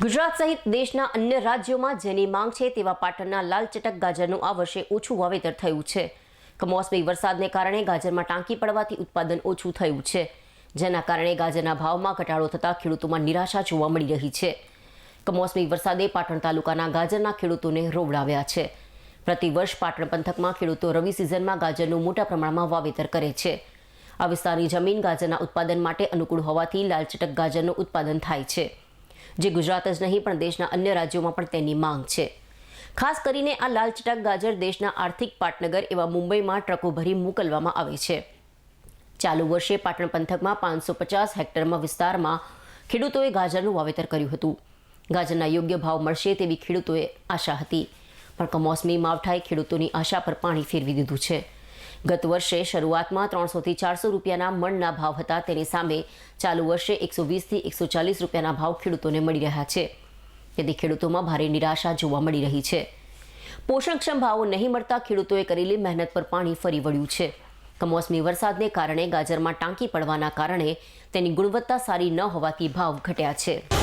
ગુજરાત સહિત દેશના અન્ય રાજ્યોમાં જેની માંગ છે તેવા પાટણના લાલચટક ગાજરનું આ વર્ષે ઓછું વાવેતર થયું છે. કમોસમી વરસાદને કારણે ગાજરમાં ટાંકી પડવાથી ઉત્પાદન ઓછું થયું છે. જેના કારણે ગાજરના ભાવમાં ઘટાડો થતાં ખેડૂતોમાં નિરાશા જોવા મળી રહી છે. કમોસમી વરસાદે પાટણ તાલુકાના ગાજરના ખેડૂતોને રોવડાવ્યા છે. પ્રતિવર્ષ પાટણ પંથકમાં ખેડૂતો રવિ સિઝનમાં ગાજરનું મોટા પ્રમાણમાં વાવેતર કરે છે. આ વિસ્તારની જમીન ગાજરના ઉત્પાદન માટે અનુકૂળ હોવાથી લાલચટક ગાજરનું ઉત્પાદન થાય છે. જે ગુજરાત જ નહીં, પણ દેશના અન્ય રાજ્યોમાં પણ તેની માંગ છે. ખાસ કરીને આ લાલ ચટક ગાજર દેશના આર્થિક પાટનગર એવા મુંબઈમાં ટ્રકો ભરી મોકલવામાં આવે છે. ચાલુ વર્ષે પાટણ પંથકમાં પાંચસો પચાસ હેક્ટરમાં વિસ્તારમાં ખેડૂતોએ ગાજરનું વાવેતર કર્યું હતું. ગાજરના યોગ્ય ભાવ મળશે તેવી ખેડૂતોએ આશા હતી. પણ કમોસમી માવઠાએ ખેડૂતોની આશા પર પાણી ફેરવી દીધું છે. ગત વર્ષે શરૂઆતમાં ત્રણસોથી ચારસો રૂપિયાના મણના ભાવ હતા. તેની સામે ચાલુ વર્ષે એકસો વીસથી એકસો ચાલીસ રૂપિયાના ભાવ ખેડૂતોને મળી રહ્યા છે. તેથી ખેડૂતોમાં ભારે નિરાશા જોવા મળી રહી છે. પોષણક્ષમ ભાવો નહીં મળતા ખેડૂતોએ કરેલી મહેનત પર પાણી ફરી વળ્યું છે. કમોસમી વરસાદને કારણે ગાજરમાં ટાંકી પડવાના કારણે તેની ગુણવત્તા સારી ન હોવાથી ભાવ ઘટ્યા છે.